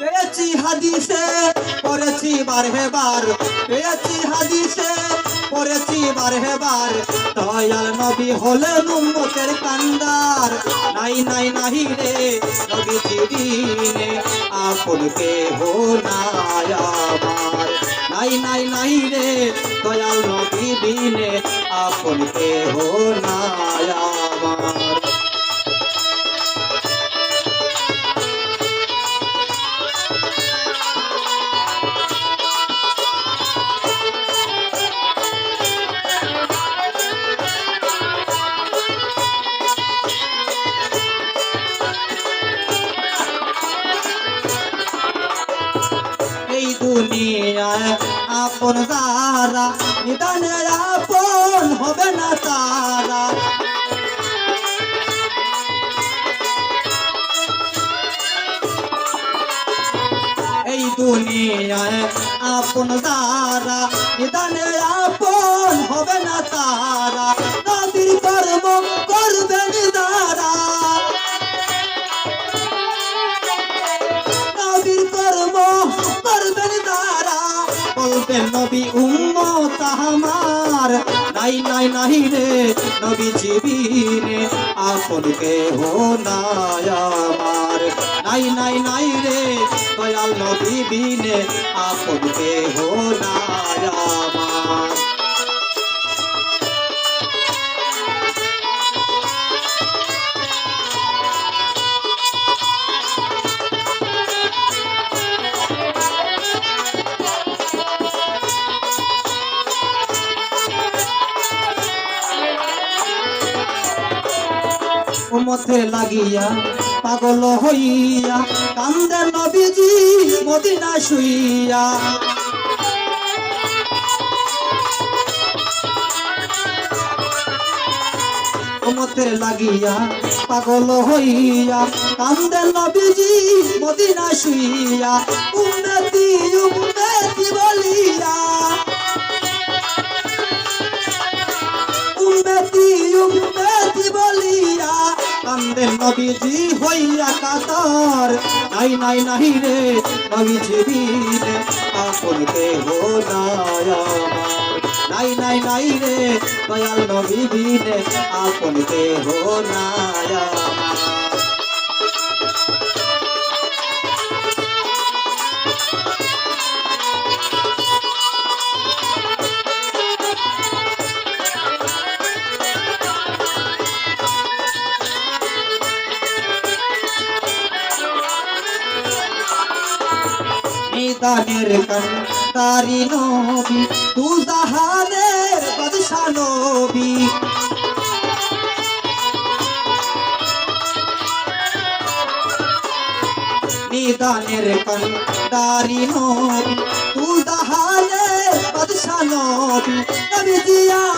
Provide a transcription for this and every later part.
পেয়েছি হাদিসে, পড়েছি বার হেবার পেয়েছি হাদিসে, পড়েছি বার হেবার দয়াল নবী হলেন উম্মতের কান্দার। নাই নাই নাহি রে নবী জীবিনে আপন কে হো নাই নাই নাই নাই রে দয়াল নবী বিনে আপন কে হো নাই আপন তারা নিদানে আপন হবে না তারা। এই দুনিয়ায় আপন তারা নিদানে আপন হবে না তারা। বলবেন, নবী উম্মত আমার। নাই নাই নাই রে নবী জীবিনে, আপন কেহ নাই আমার। নাই নাই নাই রে দয়াল নবী বিনে আপন কেহ নাই আমার। উমতে লাগিয়া পাগল হইয়া কান্দে নবীজি মদিনা শুইয়া। উমতে লাগিয়া পাগল হইয়া কান্দে নবীজি মদিনা শুইয়া উম্মতি উম্মতি বলিয়া? উম্মতি বলিয়া কান্দে নবীজি হইয়া কাতার। নাই নাই নাই রে নবীজি বীরে আপন হো নাই নাই নাই রে দয়াল নবীজি বীরে আপন হো নিদানের কান্তারি নবী, তু জাহানের বাদশা নবী। নিদানের কান্তারি নবী, তু জাহানের বাদশা নবী। নবীজি আমার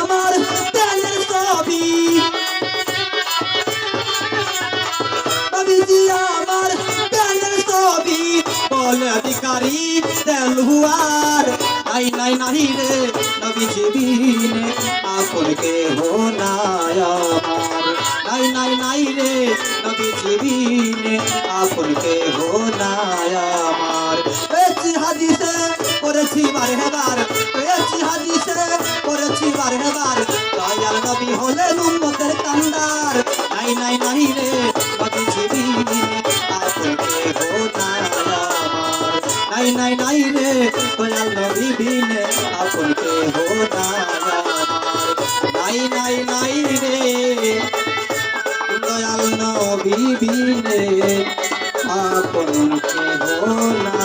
বলে অধিকারী তেলহুয়ার নাই নাই রে নবীজি বিনে আপন কে হো নাই নাই নাই নাই রে নবীজি বিনে আপন কে হো নাই আমার। পেয়েছি হাদিসে করেছি বারে হেবার পেয়েছি হাদিসে করেছি বারে হেবার দয়াল নবী হলেন উম্মতের কান্দার। নাই নাই নাই রে নাই নাই রে দয়াল নবী বিনে আপন কে হো নাই নাই নাই রে, দয়াল নবী বিনে, আপন কে হো না